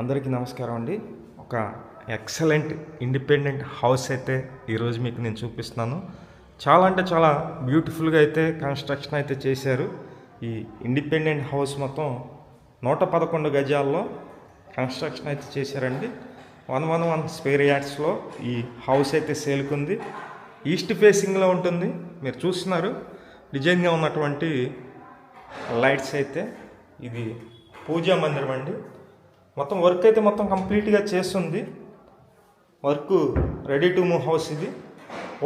అందరికీ నమస్కారం అండి. ఒక ఎక్సలెంట్ ఇండిపెండెంట్ హౌస్ అయితే ఈరోజు మీకు నేను చూపిస్తున్నాను. చాలా అంటే చాలా బ్యూటిఫుల్గా అయితే కన్స్ట్రక్షన్ అయితే చేశారు. ఈ ఇండిపెండెంట్ హౌస్ మొత్తం నూట పదకొండు గజాల్లో కన్స్ట్రక్షన్ అయితే చేశారండి. వన్ వన్ వన్ స్పేర్ యార్డ్స్లో ఈ హౌస్ అయితే సేల్కుంది. ఈస్ట్ ఫేసింగ్లో ఉంటుంది. మీరు చూస్తున్నారు. డిజైన్గా ఉన్నటువంటి లైట్స్ అయితే. ఇది పూజా మందిరం అండి. మొత్తం వర్క్ అయితే మొత్తం కంప్లీట్గా చేస్తుంది. Work ready to move house ఇది.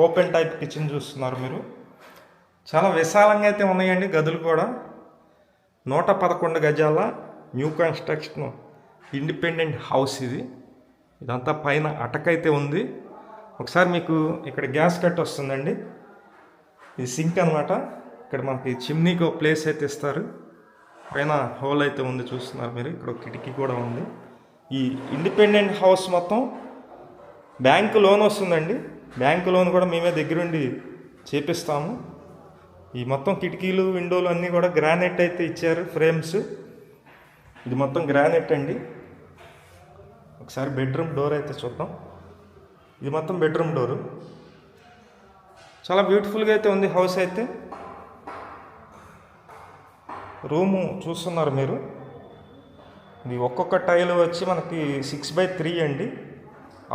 ఓపెన్ టైప్ కిచెన్ చూస్తున్నారు మీరు. చాలా విశాలంగా అయితే ఉన్నాయండి గదులు కూడా. నూట పదకొండు గజాల న్యూ కన్స్ట్రక్షన్ ఇండిపెండెంట్ హౌస్ ఇది. ఇదంతా పైన అటకైతే ఉంది. ఒకసారి మీకు ఇక్కడ గ్యాస్ కట్ వస్తుందండి. ఇది సింక్ అనమాట ఇక్కడ మనకి చిమ్నీకి ప్లేస్ అయితే ఇస్తారు. పైన హోల్ అయితే ఉంది చూస్తున్నారు మీరు. ఇక్కడ కిటికీ కూడా ఉంది. ఈ ఇండిపెండెంట్ హౌస్ మొత్తం బ్యాంకు లోన్ వస్తుందండి. బ్యాంకు లోన్ కూడా మేమే దగ్గరుండి చేపిస్తాము. ఈ మొత్తం కిటికీలు విండోలు అన్నీ కూడా గ్రానైట్ అయితే ఇచ్చారు ఫ్రేమ్స్. ఇది మొత్తం గ్రానైట్ అండి. ఒకసారి బెడ్రూమ్ డోర్ అయితే చూద్దాం. ఇది మొత్తం బెడ్రూమ్ డోరు. చాలా బ్యూటిఫుల్గా అయితే ఉంది హౌస్ అయితే. రూము చూస్తున్నారు మీరు. ఇది ఒక్కొక్క టైల్ వచ్చి మనకి సిక్స్ బై త్రీ అండి.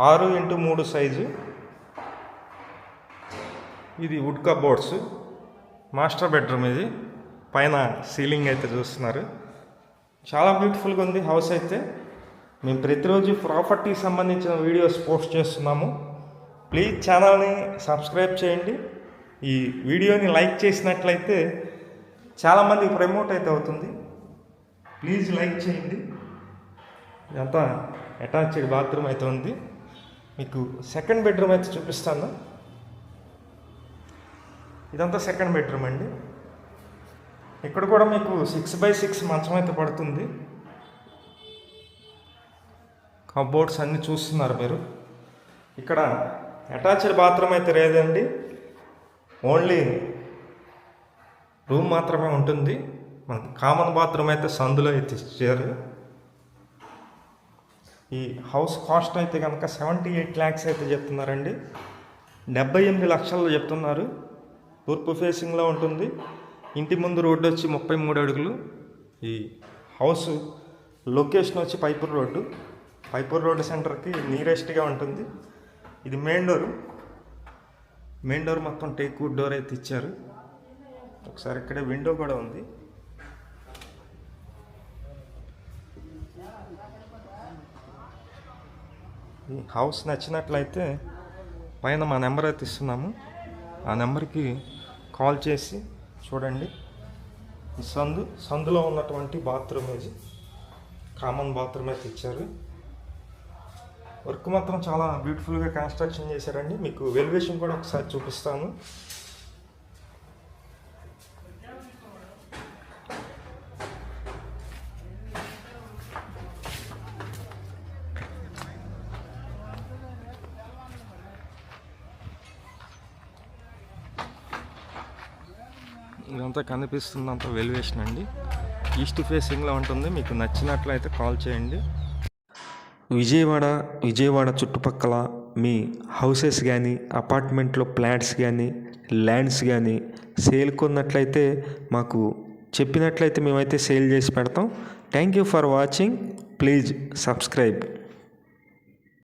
ఆరు ఇంటూ మూడు సైజు ఇది వుడ్ కబోర్డ్స్ మాస్టర్ బెడ్రూమ్ ఇది. పైన సీలింగ్ అయితే చూస్తున్నారు. చాలా బ్యూటిఫుల్గా ఉంది హౌస్ అయితే. మేము ప్రతిరోజు ప్రాపర్టీకి సంబంధించిన వీడియోస్ పోస్ట్ చేస్తున్నాము. ప్లీజ్ ఛానల్ని సబ్స్క్రైబ్ చేయండి. ఈ వీడియోని లైక్ చేసినట్లయితే చాలామందికి ప్రమోట్ అయితే అవుతుంది. ప్లీజ్ లైక్ చేయండి. ఇదంతా అటాచ్డ్ బాత్రూమ్ అయితే ఉంది. మీకు సెకండ్ బెడ్రూమ్ అయితే చూపిస్తాను. ఇదంతా సెకండ్ బెడ్రూమ్ అండి. ఇక్కడ కూడా మీకు సిక్స్ బై సిక్స్ మంచం అయితే పడుతుంది. కబోర్డ్స్ అన్నీ చూస్తున్నారు మీరు. ఇక్కడ అటాచ్డ్ బాత్రూమ్ అయితే లేదండి. ఓన్లీ రూమ్ మాత్రమే ఉంటుంది. మనకి కామన్ బాత్రూమ్ అయితే సందులో అయితే ఇచ్చారు ఈ హౌస్ కాస్ట్ అయితే కనుక సెవెంటీ ఎయిట్ ల్యాక్స్ అయితే చెప్తున్నారండి. డెబ్బై ఎనిమిది లక్షలు చెప్తున్నారు. తూర్పు ఫేసింగ్లో ఉంటుంది. ఇంటి ముందు రోడ్డు వచ్చి ముప్పై మూడు అడుగులు. ఈ హౌస్ లొకేషన్ వచ్చి పైపూర్ రోడ్డు. పైపూర్ రోడ్డు సెంటర్కి నియరెస్ట్గా ఉంటుంది. ఇది మెయిన్ డోర్ మెయిన్ డోర్ మొత్తం టేక్ వుడ్ డోర్ అయితే ఇచ్చారు. ఒకసారి ఇక్కడే విండో కూడా ఉంది. ఈ హౌస్ నచ్చినట్లయితే పైన మా నెంబర్ అయితే ఇస్తున్నాము. ఆ నెంబర్కి కాల్ చేసి చూడండి. ఈ సందు సందులో ఉన్నటువంటి బాత్రూమ్ ఇది. కామన్ బాత్రూమ్ అయితే ఇచ్చారు. వర్క్ మాత్రం చాలా బ్యూటిఫుల్గా కన్స్ట్రక్షన్ చేశారండి. మీకు వెలివేషన్ కూడా ఒకసారి చూపిస్తాను. ఇదంతా కనిపిస్తుందంత వెలివేషన్ అండి. ఈస్ట్ ఫేసింగ్లో ఉంటుంది. మీకు నచ్చినట్లయితే కాల్ చేయండి. విజయవాడ విజయవాడ చుట్టుపక్కల మీ హౌసెస్ కానీ అపార్ట్మెంట్లో ప్లాట్స్ కానీ ల్యాండ్స్ కానీ సేల్ కొన్నట్లయితే మాకు చెప్పినట్లయితే మేమైతే సేల్ చేసి పెడతాం. Thank you for watching please subscribe